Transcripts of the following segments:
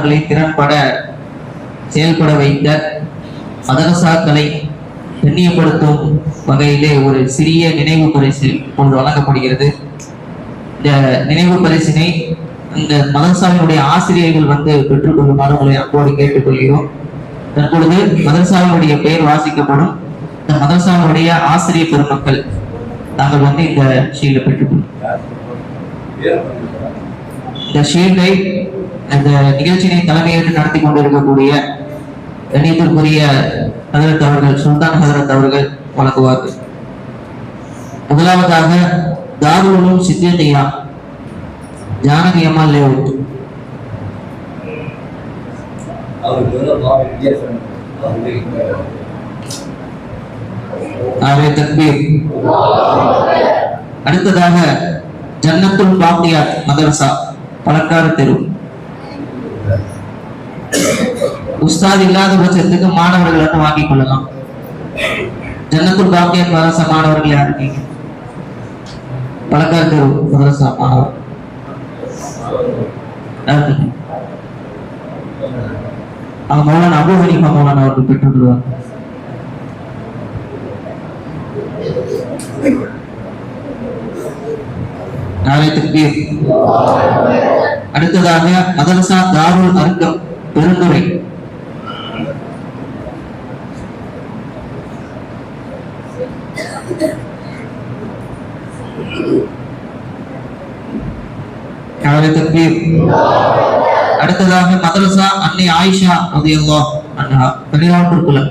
அவர்களை திறன்பட செயல்பட வைத்த மதரசாக்களை கண்ணியப்படுத்தும் வகையிலே ஒரு சிறிய நினைவு பரிசு இப்பொழுது வழங்கப்படுகிறது. இந்த நினைவு பரிசினை இந்த மதரசாவினுடைய ஆசிரியர்கள் வந்து பெற்றுக்கொள்ளுமாறு உங்களை அன்போடு கேட்டுக்கொள்கிறோம். தற்பொழுது மதரசாவினுடைய பெயர் வாசிக்கப்படும். இந்த மதரசாவினுடைய ஆசிரியர் பெருமக்கள் நாங்கள் வந்து இந்த ஷீல்டை பெற்றுக்கொள்ளும் இந்த ஷீல்டை இந்த நிகழ்ச்சியினை தலைமையேற்று நடத்தி கொண்டிருக்கக்கூடிய கண்ணியத்திற்குரிய ஹதரத் அவர்கள் சுல்தான் ஹதரத் அவர்கள் வழங்குவார்கள். முதலாவதாக தாருலும் சித்தியா ஜானகி அம்மாள் லேவுட் அடுத்ததாக ஜன்னத்துல் பாக்கியாத் மதரசா பழக்கார தெரு. உஸ்தாத் இல்லாத பட்சத்துக்கு மாணவர்கள் வந்து வாங்கிக் கொள்ளலாம். ஜன்னத்துல் பாக்கிய மதரசா மாணவர்கள் யார் இருக்கீங்க. பழக்கார தெரு மதரசா மாணவர். அவங்க மௌலான அபு ஹனிஃபா மௌலான அவர்கள் பெற்றுள்ளார். நாளை அடுத்ததாக மதரசா தாருல் அருங்கம் பெருந்துறை அடுத்ததாக மதரசா அன்னை ஆயிஷா ரலியல்லாஹு அண்ணா பன்னிரண்டு குலம்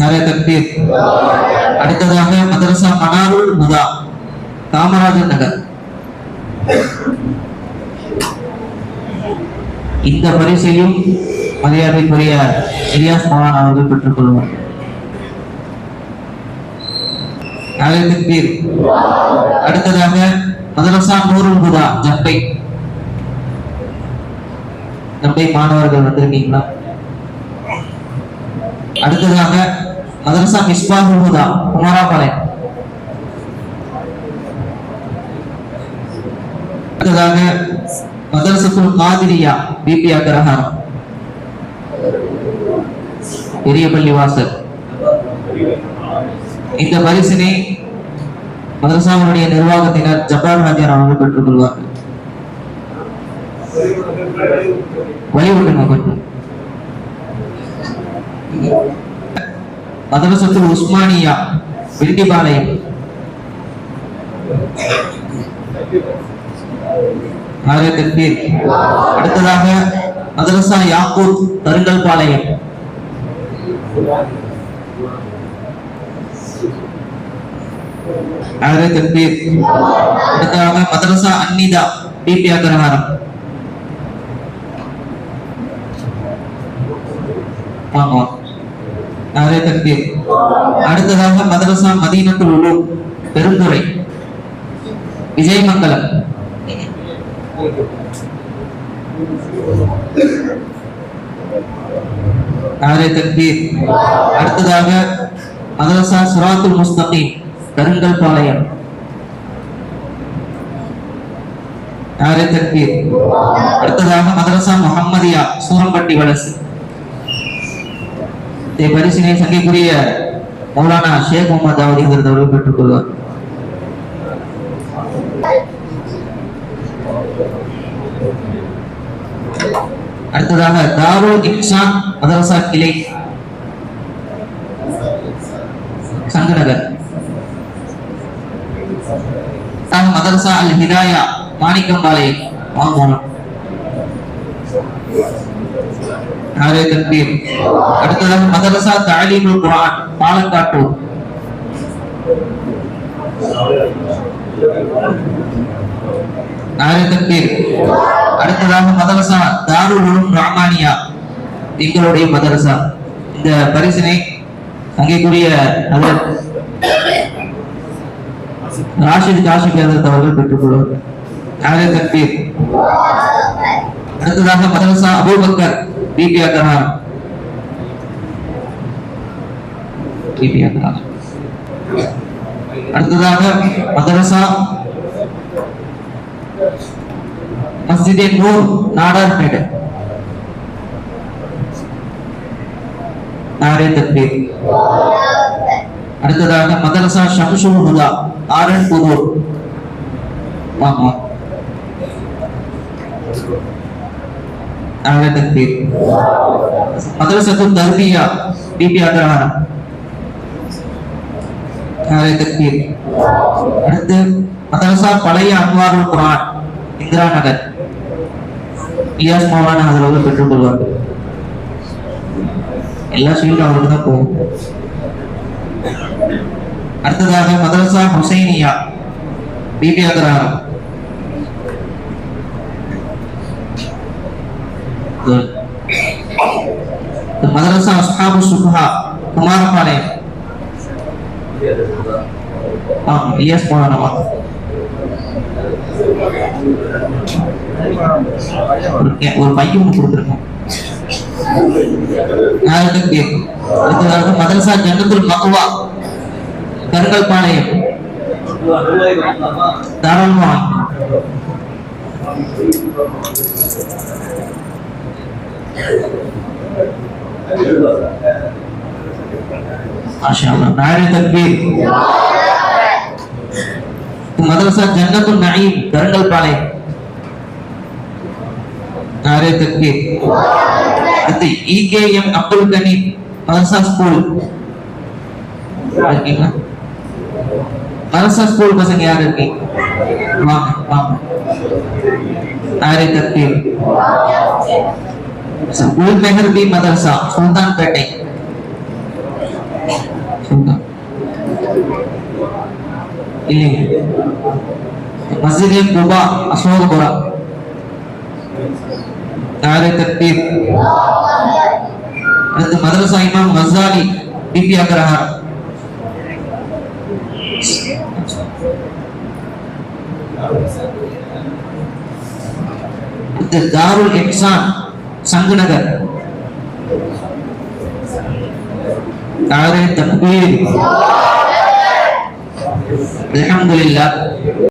நிறைய தக்பீர் அடுத்ததாக மதரசா மனாருல் முதா காமராஜர் நகர். இந்த பரிசையும் மரியாதைக்குரிய இலியாஸ் மகான் அவர்கள் பெற்றுக் கொள்வார். அடுத்ததாக மதரசா நூருல் ஹுதா ஜப்பை ஜப்பை மாணவர்கள் வந்திருக்கீங்களா? அடுத்ததாக மதரசா மிஸ்பாஹுல் ஹுதா குமாராபாளையம் அடுத்ததாக மதரசத்துல் காதிரியா பிபி அக்ரஹாரம் பெரிய பள்ளி இந்த பரிசினை மதரசாவுடைய நிர்வாகத்தினர் ஜப்பார் ஹாஜியார் அவர்கள் பெற்றுக் கொள்வார்கள் வழிவிட்டுங்க கொஞ்சம் மதரசத்துல் உஸ்மானியா விண்டிபாளையம் தக்பீர் அடுத்ததாக மதரசா யாக்கூத் கருங்கல் பாளையம் தக்பீர் அடுத்ததாக மதரசா அன்னிதா பிபி அக்ரஹாரம். ஆமா நிறைய தக்பீர் அடுத்ததாக மதரசா மதீனத்துல் உலூம் பெருந்துறை விஜயமங்கலம் நிறைய தக்பீர் அடுத்ததாக மதரசா சுராத்துல் முஸ்தகீம் கருங்கல் பாளையம் நிறைய தக்பீர் அடுத்ததாக மதரசா முகம்மதியா சூரம்பட்டி வலசு. இந்த பரிசினை சங்கிக்குரிய மௌலானா ஷேக் முகமது அவதிங்கிறது அவர்கள் பெற்றுக்கொள்வார் அடுத்ததாக தாருல் இக்ஷான் மதரசா கிளை சங்கநகர். அடுத்ததாக மதரசா அல் ஹிதாயா மாணிக்கம்பாளையம் வாங்கோணம் நாரே தக்பீர் அடுத்ததாக மதரசா தாலீமுல் குரான் பாலக்காட்டூர் நாரே தக்பீர் அடுத்ததாக மதரசா தாருல் ராமானியா எங்களுடைய மதரசா. இந்த பரிசினை அங்கேக்குரிய அவர் ராஷித் காஷிக் அவர்கள் பெற்றுக்கொள்வார். நாரே தக்பீர் அடுத்ததாக மதரசா அபூபக்கர் பிபி அக்கரார் பிபி அக்கரார் அடுத்ததாக மதரசா மஸ்ஜிதே நூர் நாடார்பேடு நாரே தக்பீர் அடுத்ததாக மதரசா ஷம்சுல் ஹுதா ஆரன் புதூர் வாங்க நாரே தக்பீர் மதரசத்து தர்பியா பிபி அக்ரஹாரம் நாரே தக்பீர் அடுத்து மதரசா பழைய அன்வாருல் குரான் இந்திரா நகர் இலியாஸ் மௌலான அதில் பெற்றுக் கொள்வார்கள் எல்லா சீட்டும் அவருக்கு தான் போகும் அடுத்ததாக மதரசா ஹுசைனியா பிபி அகராரம் Good. மதரசா அஸ்ஹாபு சுபஹா குமாரபாளையம் ஆ இலியாஸ் மௌலானா ஒரு கே- ஒரு பையன் கொடுத்துருக்கோம் நாளைக்கு கேட்கும் அடுத்ததாக மதரசா ஜன்னத்துல் மக்வா கருங்கல்பாளையம் தாராளமா வாங்கிக்கணும். மாஷா அல்லாஹ். நாளை தக்பீர் மதரசா ஜன்னத்துல் நயீம் கருங்கல்பாளையம் நாளை தக்பீர் அடுத்து இகேஎம் அப்துல் கனி மதரசா ஸ்கூல் இருக்கீங்களா மதரசா ஸ்கூல் பசங்க யார் இருக்கீங்க வாங்க வாங்க நாளை தக்பீர் உல் மெஹர்பி மதரசா சுல்தான் பேட்டை சுல்தான். இல்லைங்க மஸ்ஜித் குபா அசோகபுரா நாளை தக்பீர். அடுத்து மதரசா இமாம் மசாலி பிபி அக்ரஹார் அடுத்து தாருல் இஹ்சான் சங்குநகர். நாளை தக்பீர் அல்ஹம்துலில்லாஹ்.